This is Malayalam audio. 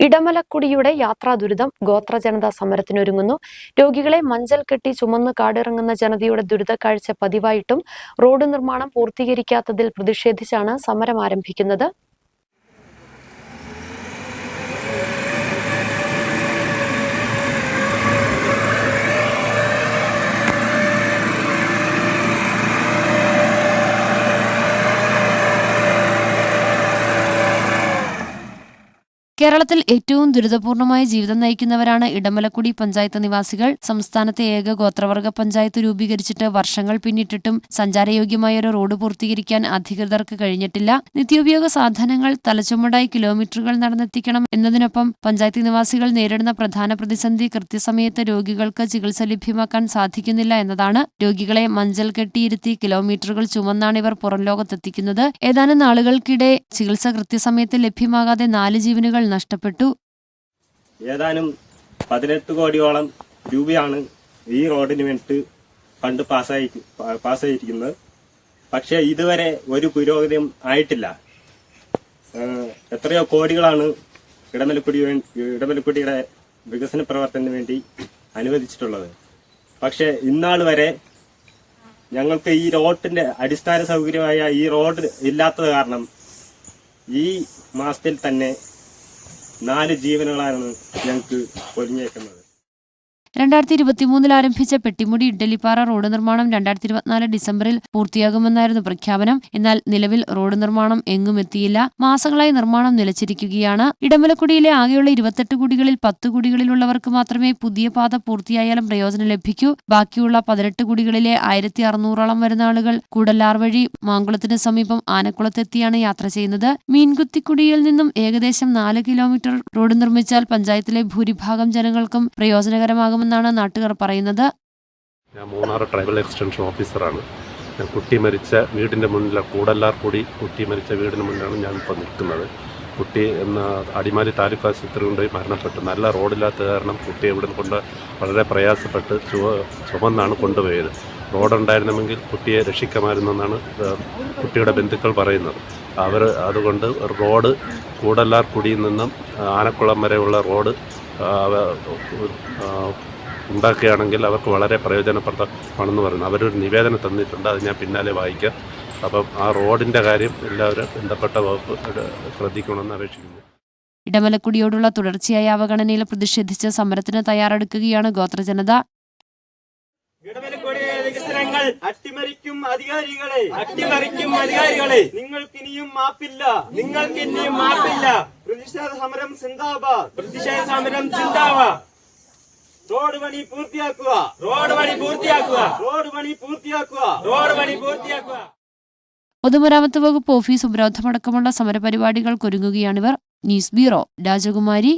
ഇടമലക്കുടിയുടെ യാത്രാ ദുരിതം ഗോത്ര ജനതാ സമരത്തിനൊരുങ്ങുന്നു. രോഗികളെ മഞ്ചൽ കെട്ടി ചുമന്ന് കാടിറങ്ങുന്ന ജനതയുടെ ദുരിതക്കാഴ്ച പതിവായിട്ടും റോഡ് നിർമ്മാണം പൂർത്തീകരിക്കാത്തതിൽ പ്രതിഷേധിച്ചാണ് സമരം ആരംഭിക്കുന്നത്. കേരളത്തിൽ ഏറ്റവും ദുരിതപൂർണമായ ജീവിതം നയിക്കുന്നവരാണ് ഇടമലക്കുടി പഞ്ചായത്ത് നിവാസികൾ. സംസ്ഥാനത്തെ ഏക ഗോത്രവർഗ പഞ്ചായത്ത് രൂപീകരിച്ചിട്ട് വർഷങ്ങൾ പിന്നിട്ടിട്ടും സഞ്ചാരയോഗ്യമായ ഒരു റോഡ് പൂർത്തീകരിക്കാൻ അധികൃതർക്ക് കഴിഞ്ഞിട്ടില്ല. നിത്യോപയോഗ സാധനങ്ങൾ തലച്ചുമടായി കിലോമീറ്ററുകൾ നടന്നെത്തിക്കണം എന്നതിനൊപ്പം പഞ്ചായത്ത് നിവാസികൾ നേരിടുന്ന പ്രധാന പ്രതിസന്ധി കൃത്യസമയത്ത് രോഗികൾക്ക് ചികിത്സ ലഭ്യമാക്കാൻ സാധിക്കുന്നില്ല എന്നതാണ്. രോഗികളെ മഞ്ചൽ കെട്ടിയിരുത്തി കിലോമീറ്ററുകൾ ചുമന്നാണ് ഇവർ പുറം ലോകത്തെത്തിക്കുന്നത്. ഏതാനും നാളുകൾക്കിടെ ചികിത്സ കൃത്യസമയത്ത് ലഭ്യമാകാതെ നാല് ജീവനുകൾ നഷ്ടപ്പെട്ടു. ഏതാനും പതിനെട്ട് കോടിയോളം രൂപയാണ് ഈ റോഡിന് വേണ്ടിയിട്ട് ഫണ്ട് പാസ്സായി പാസ്സായിരിക്കുന്നത്. പക്ഷേ ഇതുവരെ ഒരു പുരോഗതിയും ആയിട്ടില്ല. എത്രയോ കോടികളാണ് ഇടമലക്കുടി ഇടമലക്കുടിയുടെ വികസന പ്രവർത്തനത്തിന് വേണ്ടി അനുവദിച്ചിട്ടുള്ളത്. പക്ഷേ ഇന്നാൾ വരെ ഞങ്ങൾക്ക് ഈ റോഡിന്റെ അടിസ്ഥാന സൗകര്യമായ ഈ റോഡ് ഇല്ലാത്തത് കാരണം ഈ മാസത്തിൽ തന്നെ നാല് ജീവനുകളാണ് ഞങ്ങൾക്ക് പൊലിഞ്ഞേക്കുന്നത് രണ്ടായിരത്തി ഇരുപത്തിമൂന്നിൽ ആരംഭിച്ച പെട്ടിമുടി ഇഡ്ഡലിപ്പാറ റോഡ് നിർമ്മാണം രണ്ടായിരത്തി ഇരുപത്തിനാല് ഡിസംബറിൽ പൂർത്തിയാകുമെന്നായിരുന്നു പ്രഖ്യാപനം. എന്നാൽ നിലവിൽ റോഡ് നിർമ്മാണം എങ്ങും എത്തിയില്ല. മാസങ്ങളായി നിർമ്മാണം നിലച്ചിരിക്കുകയാണ്. ഇടമലക്കുടിയിലെ ആകെയുള്ള ഇരുപത്തെട്ട് കുടികളിൽ പത്ത് കുടികളിലുള്ളവർക്ക് മാത്രമേ പുതിയ പാത പൂർത്തിയായാലും പ്രയോജനം ലഭിക്കൂ. ബാക്കിയുള്ള പതിനെട്ട് കുടികളിലെ ആയിരത്തി അറുന്നൂറോളം വരുന്ന ആളുകൾ കൂടല്ലാർ വഴി മാങ്കുളത്തിന് സമീപം ആനക്കുളത്തെത്തിയാണ് യാത്ര ചെയ്യുന്നത്. മീൻകുത്തിക്കുടിയിൽ നിന്നും ഏകദേശം നാല് കിലോമീറ്റർ റോഡ് നിർമ്മിച്ചാൽ പഞ്ചായത്തിലെ ഭൂരിഭാഗം ജനങ്ങൾക്കും പ്രയോജനകരമാകുമെന്നാണ് നാട്ടുകാർ പറയുന്നത്. ഞാൻ മൂന്നാർ ട്രൈബൽ എക്സ്റ്റൻഷൻ ഓഫീസറാണ് ഞാൻ കുട്ടി മരിച്ച വീടിന്റെ മുന്നിലെ കൂടല്ലാർ കൂടി കുട്ടി മരിച്ച വീടിന് മുന്നിലാണ് ഞാൻ ഇപ്പോൾ നിൽക്കുന്നത്. കുട്ടി എന്ന അടിമാലി താലൂക്ക് ആശുപത്രി കൊണ്ടുപോയി മരണപ്പെട്ടു. നല്ല റോഡില്ലാത്ത കാരണം കുട്ടി ഇവിടെ കൊണ്ട് വളരെ പ്രയാസപ്പെട്ട് ചുവ ചുമന്നാണ് കൊണ്ടുപോയത്. റോഡുണ്ടായിരുന്നെങ്കിൽ കുട്ടിയെ രക്ഷിക്കാമായിരുന്നെന്നാണ് കുട്ടിയുടെ ബന്ധുക്കൾ പറയുന്നത്. അവർ അതുകൊണ്ട് റോഡ് കൂടല്ലാർ കുടിയിൽ നിന്നും ആനക്കുളം വരെയുള്ള റോഡ് ഉണ്ടാക്കുകയാണെങ്കിൽ അവർക്ക് വളരെ പ്രയോജനപ്രദമാണെന്ന് പറയുന്നു. അവരൊരു നിവേദനം തന്നിട്ടുണ്ട് അത് ഞാൻ പിന്നാലെ വായിക്കാം. അപ്പം ആ റോഡിന്റെ കാര്യം എല്ലാവരും ബന്ധപ്പെട്ട വകുപ്പ് ശ്രദ്ധിക്കണമെന്ന് അപേക്ഷിക്കുന്നു. ഇടമലക്കുടിയോടുള്ള തുടർച്ചയായ അവഗണനയിൽ പ്രതിഷേധിച്ച് സമരത്തിന് തയ്യാറെടുക്കുകയാണ് ഗോത്രജനത ഇടമലക്കുടിയെ വികസനങ്ങൾ അട്ടിമറിക്കും അധികാരികളെ. അട്ടിമറിക്കും അധികാരികളെ. നിങ്ങൾക്കിനിയും മാപ്പില്ല. നിങ്ങൾക്കിനിയും മാപ്പില്ല. പ്രതിഷേധ സമരം സിന്ദാബാദ്. പ്രതിഷേധ സമരം സിന്ദാബാദ്. റോഡ് പണി പൂർത്തിയാക്കുക. റോഡ് പണി പൂർത്തിയാക്കുക. റോഡ് പണി പൂർത്തിയാക്കുക. റോഡ് പണി പൂർത്തിയാക്കുക. പൊതുമരാമത്ത് വകുപ്പ് ഓഫീസ് ഉപരോധമടക്കമുള്ള സമരപരിപാടികൾക്കൊരുങ്ങുകയാണിവർ ന്യൂസ് ബ്യൂറോ രാജകുമാരി